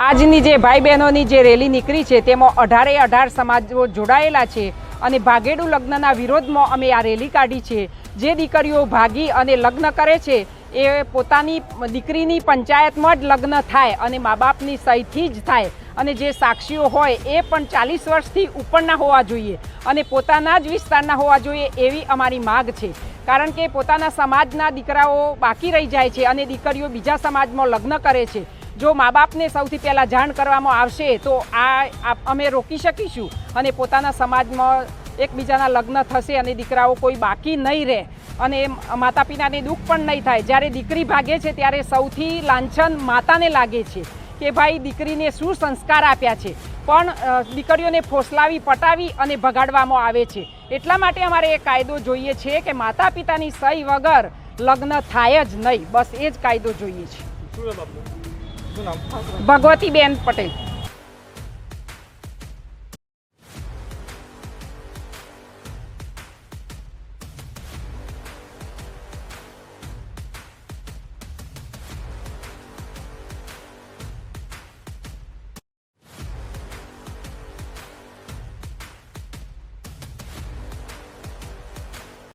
આજની જે ભાઈ બહેનોની જે રેલી નીકળી છે, તેમાં અઢારે અઢાર સમાજો જોડાયેલા છે અને ભાગેડુ લગ્નના વિરોધમાં અમે આ રેલી કાઢી છે. જે દીકરીઓ ભાગી અને લગ્ન કરે છે, એ પોતાની દીકરીની પંચાયતમાં જ લગ્ન થાય અને મા બાપની સહીથી જ થાય અને જે સાક્ષીઓ હોય એ પણ ચાલીસ વર્ષથી ઉપરના હોવા જોઈએ અને પોતાના જ વિસ્તારના હોવા જોઈએ એવી અમારી માગ છે. કારણ કે પોતાના સમાજના દીકરાઓ બાકી રહી જાય છે અને દીકરીઓ બીજા સમાજમાં લગ્ન કરે છે. જો મા બાપને સૌથી પહેલાં જાણ કરવામાં આવશે, તો આ અમે રોકી શકીશું અને પોતાના સમાજમાં એકબીજાના લગ્ન થશે અને દીકરાઓ કોઈ બાકી નહીં રહે અને માતા પિતાને દુઃખ પણ નહીં થાય. જ્યારે દીકરી ભાગે છે, ત્યારે સૌથી લાંછન માતાને લાગે છે કે ભાઈ દીકરીને શું સંસ્કાર આપ્યા છે. પણ દીકરીઓને ફોસલાવી, પટાવી અને ભગાડવામાં આવે છે. એટલા માટે અમારે એ કાયદો જોઈએ છે કે માતા પિતાની સહી વગર લગ્ન થાય જ નહીં. બસ એ જ કાયદો જોઈએ છે. નામ ભગવતીબેન પટેલ.